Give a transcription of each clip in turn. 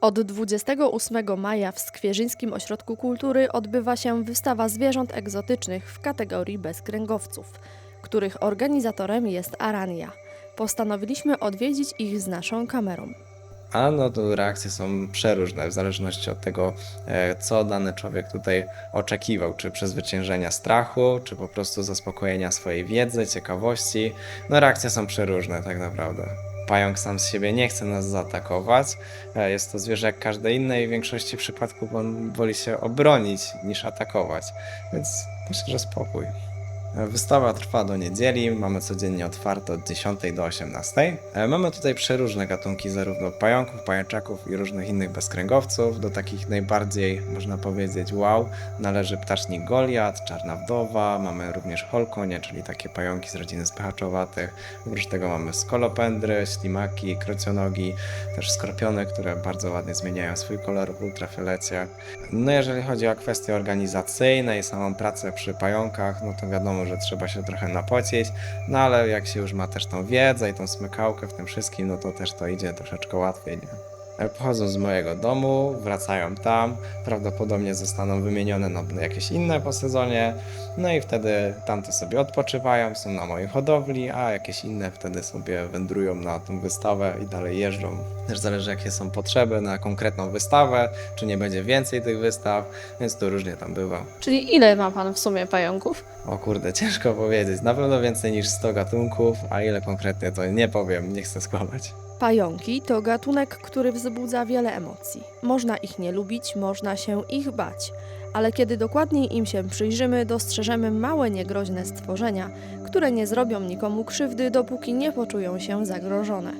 Od 28 maja w Skwierzyńskim Ośrodku Kultury odbywa się wystawa zwierząt egzotycznych w kategorii bezkręgowców, których organizatorem jest Arania. Postanowiliśmy odwiedzić ich z naszą kamerą. A no to reakcje są przeróżne w zależności od tego, e, co dany człowiek tutaj oczekiwał, czy przezwyciężenia strachu, czy po prostu zaspokojenia swojej wiedzy, ciekawości. No reakcje są przeróżne tak naprawdę. Pająk sam z siebie nie chce nas zaatakować. E, Jest to zwierzę jak każde inne i w większości przypadków on woli się obronić niż atakować. Więc myślę, że spokój. Wystawa trwa do niedzieli, mamy codziennie otwarte od 10 do 18. E, Mamy tutaj przeróżne gatunki zarówno pająków, pajęczaków i różnych innych bezkręgowców. Do takich najbardziej, można powiedzieć, wow, należy ptacznik Goliat, czarna wdowa, mamy również holkonie, czyli takie pająki z rodziny spychaczowatych. Oprócz tego mamy skolopendry, ślimaki, krocionogi, też skorpiony, które bardzo ładnie zmieniają swój kolor w ultrafiolecie. No jeżeli chodzi o kwestie organizacyjne i samą pracę przy pająkach, no to wiadomo, że trzeba się trochę napocić, no ale jak się już ma też tą wiedzę i tą smykałkę w tym wszystkim, no to też to idzie troszeczkę łatwiej, nie? E, Pochodzą z mojego domu, wracają tam, prawdopodobnie zostaną wymienione na jakieś inne po sezonie, no i wtedy tamte sobie odpoczywają, są na mojej hodowli, a jakieś inne wtedy sobie wędrują na tą wystawę i dalej jeżdżą. Też zależy jakie są potrzeby na konkretną wystawę, czy nie będzie więcej tych wystaw, więc to różnie tam bywa. Czyli ile ma Pan w sumie pająków? O kurde, ciężko powiedzieć. Na pewno więcej niż 100 gatunków, a ile konkretnie to nie powiem, nie chcę skłamać. Pająki to gatunek, który wzbudza wiele emocji. Można ich nie lubić, można się ich bać, ale kiedy dokładniej im się przyjrzymy, dostrzeżemy małe, niegroźne stworzenia, które nie zrobią nikomu krzywdy, dopóki nie poczują się zagrożone.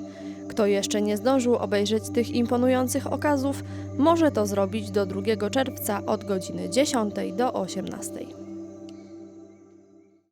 Kto jeszcze nie zdążył obejrzeć tych imponujących okazów, może to zrobić do 2 czerwca od godziny 10 do 18.